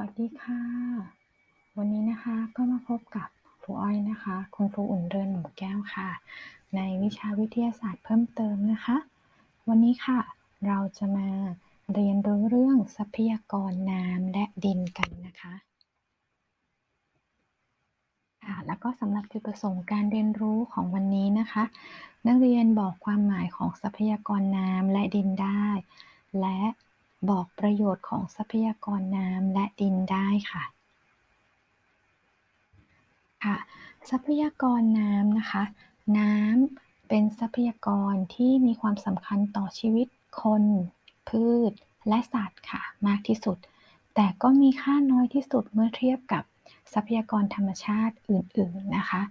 วัสดีค่ะ วันนี้นะคะก็มาพบกับครูอ้อยนะคะ คุณครูอุ่นเรือนหมูแก้วค่ะ ในวิชาวิทยาศาสตร์เพิ่มเติมนะคะ วันนี้ค่ะ เราจะมาเรียนรู้เรื่องทรัพยากรน้ำและดินกันนะคะค่ะแล้วก็สำหรับจุดประสงค์การเรียนรู้ของวันนี้นะคะ นักเรียนบอกความหมายของทรัพยากรน้ำและดินได้ และ บอกประโยชน์ของทรัพยากรน้ำและดินได้ค่ะค่ะ ทรัพยากรน้ำนะคะ น้ำเป็นทรัพยากรที่มีความสำคัญต่อชีวิตคน พืช และสัตว์ค่ะมากที่สุด แต่ก็มีค่าน้อยที่สุดเมื่อเทียบกับ ทรัพยากรธรรมชาติอื่นๆนะคะ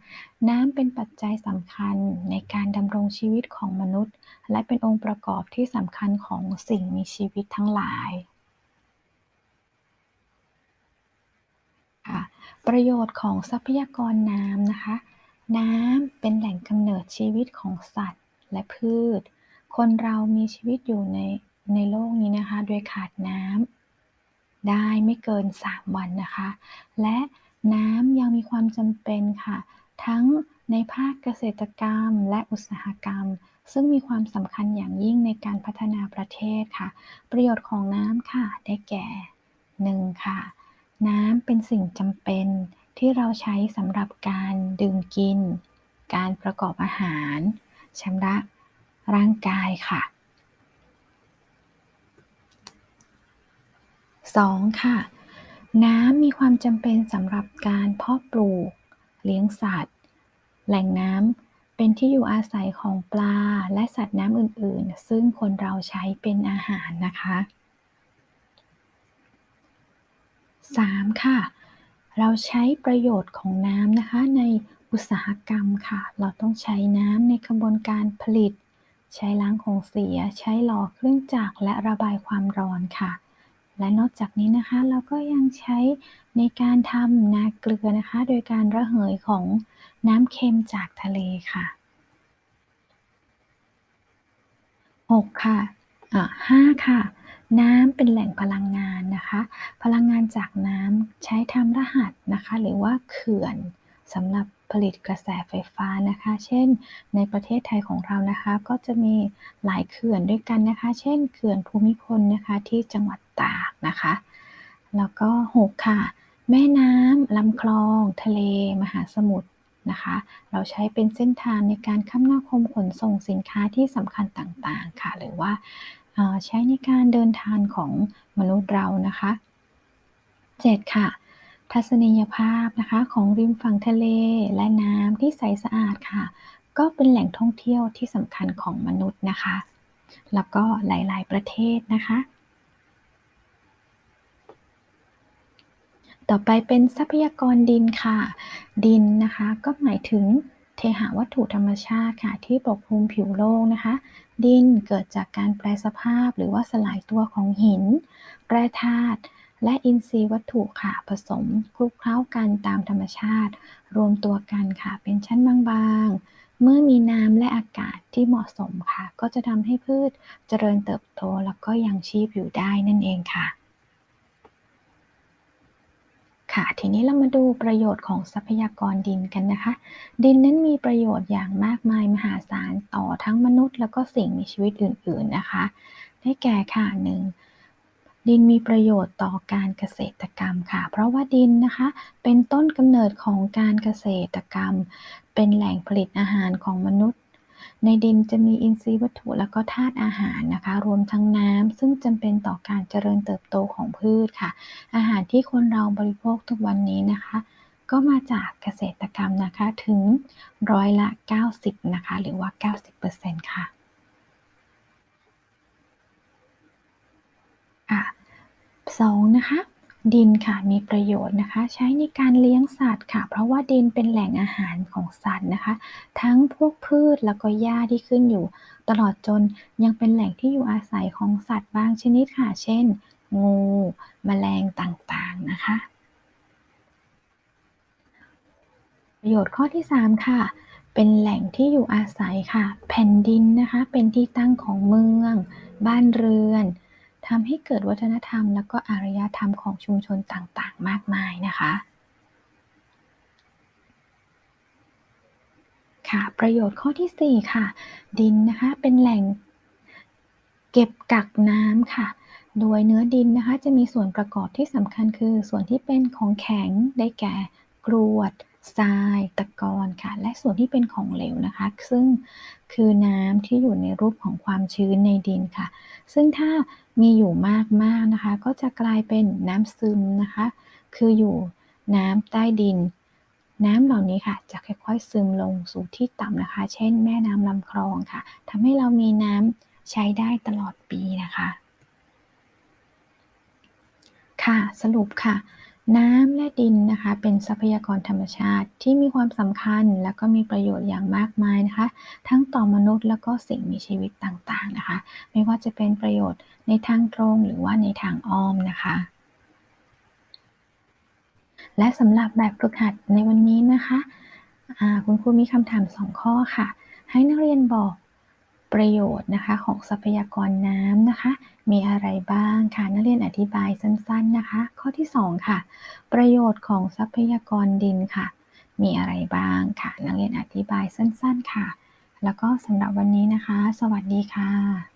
น้ำเป็นปัจจัยสำคัญในการดำรงชีวิตของมนุษย์ และเป็นองค์ประกอบที่สำคัญของสิ่งมีชีวิตทั้งหลายค่ะประโยชน์ของทรัพยากรน้ำนะคะ น้ำเป็นแหล่งกำเนิดชีวิตของสัตว์และพืช คนเรามีชีวิตอยู่ในในโลกนี้นะคะ โดยขาดน้ำ ได้ไม่เกิน 3 วันนะคะ และน้ำยังมีความจำเป็นค่ะ ทั้งในภาคเกษตรกรรมและอุตสาหกรรม ซึ่งมีความสำคัญอย่างยิ่งในการพัฒนาประเทศค่ะ ประโยชน์ของน้ำค่ะ ได้แก่ 1. ค่ะ น้ำเป็นสิ่งจำเป็นที่เราใช้สำหรับการดื่มกิน การประกอบอาหารชำระร่างกายค่ะ 2. ค่ะ น้ำมีความจำเป็นสำหรับการเพาะปลูก เลี้ยงสัตว์ แหล่งน้ำเป็นที่อยู่อาศัยของปลาและสัตว์น้ำอื่น ๆ ซึ่งคนเราใช้เป็นอาหารนะคะ 3. ค่ะ เราใช้ประโยชน์ของน้ำนะคะในอุตสาหกรรมค่ะ เราต้องใช้น้ำในกระบวนการผลิต ใช้ล้างของเสีย ใช้หล่อเครื่องจักรและระบายความร้อนค่ะ และนอกจากนี้นะคะเราก็ยังใช้ในการทำนาเกลือนะคะ โดยการระเหยของน้ำเค็มจากทะเลค่ะ 6. ค่ะอ่าค่ะ น้ำเป็นแหล่งพลังงานนะคะ พลังงานจากน้ำใช้ทำรหัสนะคะ หรือว่าเขื่อนสำหรับ ผลิตกระแสไฟฟ้านะคะ เช่น ในประเทศไทยของเรานะคะ ก็จะมีหลายเขื่อนด้วยกันนะคะ เช่น เขื่อนภูมิพลนะคะ ที่จังหวัดตากนะคะ แล้วก็6ค่ะ แม่น้ำลำคลอง ทะเล มหาสมุทรนะคะ เราใช้เป็นเส้นทางในการคมนาคมขนส่งสินค้าที่สำคัญต่างๆค่ะ หรือว่าใช้ในการเดินทางของมนุษย์เรานะคะ 7 ค่ะ ทัศนียภาพนะคะของริมฝั่งทะเลและน้ำที่ใสสะอาดค่ะ ก็เป็นแหล่งท่องเที่ยวที่สำคัญของมนุษย์นะคะ แล้วก็หลาย ๆ ประเทศนะคะ ต่อไปเป็นทรัพยากรดินค่ะ ดินนะคะก็หมายถึงเทหะวัตถุธรรมชาติค่ะ ที่ปกคลุมผิวโลกนะคะ ดินเกิดจากการแปรสภาพหรือว่าสลายตัวของหิน แร่ธาตุ และอินทรีย์วัตถุค่ะผสมคลุกเคล้ากันตามธรรมชาติ รวมตัวกันค่ะเป็นชั้นบางๆ เมื่อมีน้ำและอากาศที่เหมาะสมค่ะ ก็จะทำให้พืชเจริญเติบโตแล้วก็ยังชีพอยู่ได้นั่นเองค่ะค่ะทีนี้เรามาดูประโยชน์ของทรัพยากรดินกันนะคะ ดินนั้นมีประโยชน์อย่างมากมายมหาศาลต่อทั้งมนุษย์ แล้วก็สิ่งมีชีวิตอื่น ๆนะคะ ได้แก่ค่ะหนึ่ง ดินมีประโยชน์ต่อการเกษตรกรรมค่ะ เพราะว่าดินนะคะเป็นต้นกำเนิดของการเกษตรกรรม เป็นแหล่งผลิตอาหารของมนุษย์ ในดินจะมีอินทรีย์วัตถุและก็ธาตุอาหารนะคะ รวมทั้งน้ำซึ่งจำเป็นต่อการเจริญเติบโตของพืชค่ะ อาหารที่คนเราบริโภคทุกวันนี้นะคะก็มาจากเกษตรกรรมนะคะถึงร้อยละ 90 นะคะ หรือว่า 90%ค่ะ ค่ะสองนะคะ ดินค่ะมีประโยชน์นะคะ ใช้ในการเลี้ยงสัตว์ค่ะ เพราะว่าดินเป็นแหล่งอาหารของสัตว์นะคะ ทั้งพวกพืชแล้วก็หญ้าที่ขึ้นอยู่ ตลอดจนยังเป็นแหล่งที่อยู่อาศัยของสัตว์บางชนิดค่ะ เช่น งูแมลงต่างๆนะคะ ประโยชน์ข้อที่ 3 ค่ะเป็นแหล่งที่อยู่อาศัยค่ะ แผ่นดินนะคะ เป็นที่ตั้งของเมือง บ้านเรือน ทำให้เกิดวัฒนธรรม แล้วก็อารยธรรมของชุมชนต่างๆ มากมายนะคะค่ะประโยชน์ข้อที่ 4 ค่ะ ดินนะคะเป็นแหล่งเก็บกักน้ำค่ะ โดยเนื้อดินนะคะจะมีส่วนประกอบที่สำคัญคือส่วนที่เป็นของแข็งได้แก่กรวด ทรายตะกอนค่ะ และส่วนที่เป็นของเหลวนะคะ ซึ่งคือน้ำที่อยู่ในรูปของความชื้นในดินค่ะ ซึ่งถ้ามีอยู่มากๆนะคะ ก็จะกลายเป็นน้ำซึมนะคะ คืออยู่น้ำใต้ดิน น้ำเหล่านี้ค่ะ จะค่อยๆซึมลงสู่ที่ต่ำนะคะ เช่น แม่น้ำลำคลองค่ะทำให้เรามีน้ำใช้ได้ตลอดปีนะคะ ค่ะสรุปค่ะ น้ำและดินนะคะ เป็นทรัพยากรธรรมชาติที่มีความสำคัญ และก็มีประโยชน์อย่างมากมายนะคะ ทั้งต่อมนุษย์แล้วก็สิ่งมีชีวิตต่างๆนะคะ ไม่ว่าจะเป็นประโยชน์ในทางตรงหรือว่าในทางอ้อมนะคะ และสำหรับแบบฝึกหัดในวันนี้นะคะคุณครูมีคำถาม 2 ข้อค่ะ ให้นักเรียนบอก ประโยชน์นะคะของทรัพยากรน้ำนะคะ มีอะไรบ้างค่ะนักเรียนอธิบายสั้นๆนะคะ ข้อที่ 2 ค่ะ ประโยชน์ของทรัพยากรดินค่ะ มีอะไรบ้างค่ะ นักเรียนอธิบายสั้นๆค่ะ แล้วก็สำหรับวันนี้นะคะ สวัสดีค่ะ